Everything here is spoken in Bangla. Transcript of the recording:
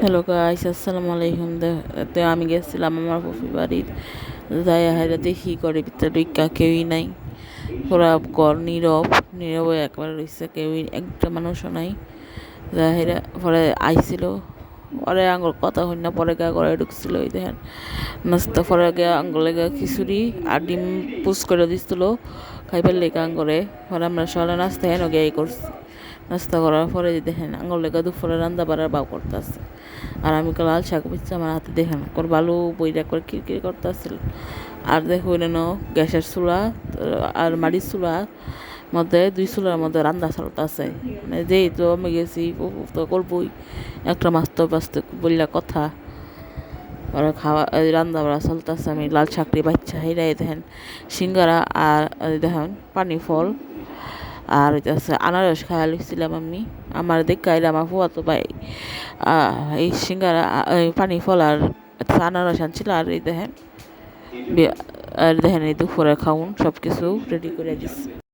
হ্যালো গাইস আসসালামু আলাইকুম। তো আমি গেছিলাম আমার ফুফি বাড়ির। যাই হাইরা দেখি করে ভিতরে ঢুকা কেউই নাই। পুরা ঘর নীরব নীরব একবার রয়েছে, কেউই একটা মানুষও নাই। যাই হাইরা পরে আইছিল। পরে আঙ্গুর কথা হই না পরে গা ঘরে ঢুকছিল ওই দেখেন। নাস্তা পরে গে, আঙ্গুলে গা খিচুড়ি আর ডিম পুষ করে দিছিল। খাইবার লেগে আঙ্গুরে পরে আমরা সকালে নাস্তা হেন গিয়ে করছি। নাস্তা করার পরে যে দেখেন আঙুল লেগে দুপুরে রান্না বাড়ার বাউ করতেছে। আর আমি লাল শাক বুঝছি আমার হাতে দেখেন, কোর বালু বইটা করে কিরকির করতেছিল আর দেখো ন গ্যাসের চুলা, আর মাটির চুলা মধ্যে, দুই চুলার মধ্যে রান্না চলতেছে। মানে যেই তো আমি গেছি তো করবই। একটা মাছ তো বাঁচতে বললা কথা। ওরা খাওয়া রান্না বাড়া চলতেছে, আমি লাল শাকরি বাচ্চা হেরাই দেখেন। সিঙ্গারা আর দেখেন, পানি ফল। আর হইতেছে আনারস খাওয়া লিখছিলাম আমি। আমার দেখাইলে আমার ফুয়াতো ভাই এই সিঙ্গারা পানি ফল আর আনারস আনছিল আর এই দেখেন আর দেখেন এই দুপুরে খাউন সব কিছু রেডি করে দিচ্ছে